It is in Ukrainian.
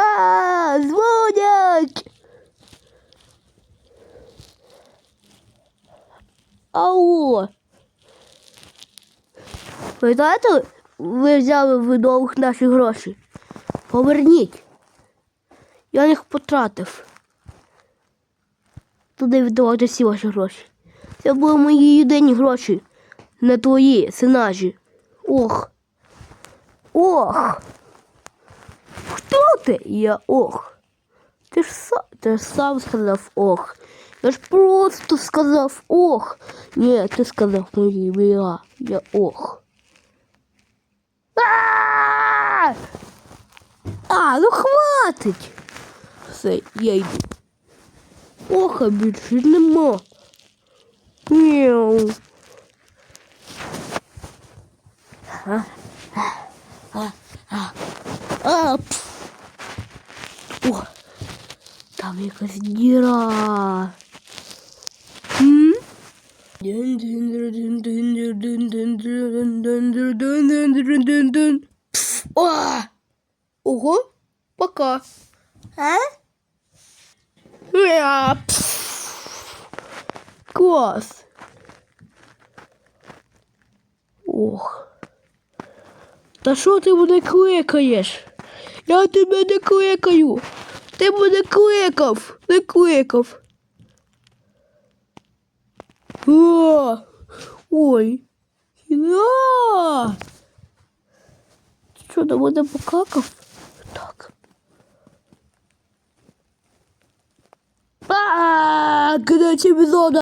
А, дзвонять! Алло. Ви знаєте, ви взяли в долг наші гроші. Поверніть. Я їх потратив. Туди віддавати всі ваші гроші. Це були мої єдині гроші, не твої, синажі. Ох. Ох. Хто ти? Я ох. Ти ж сам, ти ж сам сказав ох. Я ж просто сказав ох. Ні, ти сказав моє ім'я. Я ох. А! А, ну хватить. Все, я йду. Оха більше нема. Мяу. А, а, а, а, пф. О, там якась діра. О! Ого, пока. А? Мя, пф. Клас. Ох. Та що ти мене кликаєш? Я тебе не кликаю. Ти мене кликав, не кликав. О, ой. Я. Що, до мене покакав? Так. А, когда тебе зона.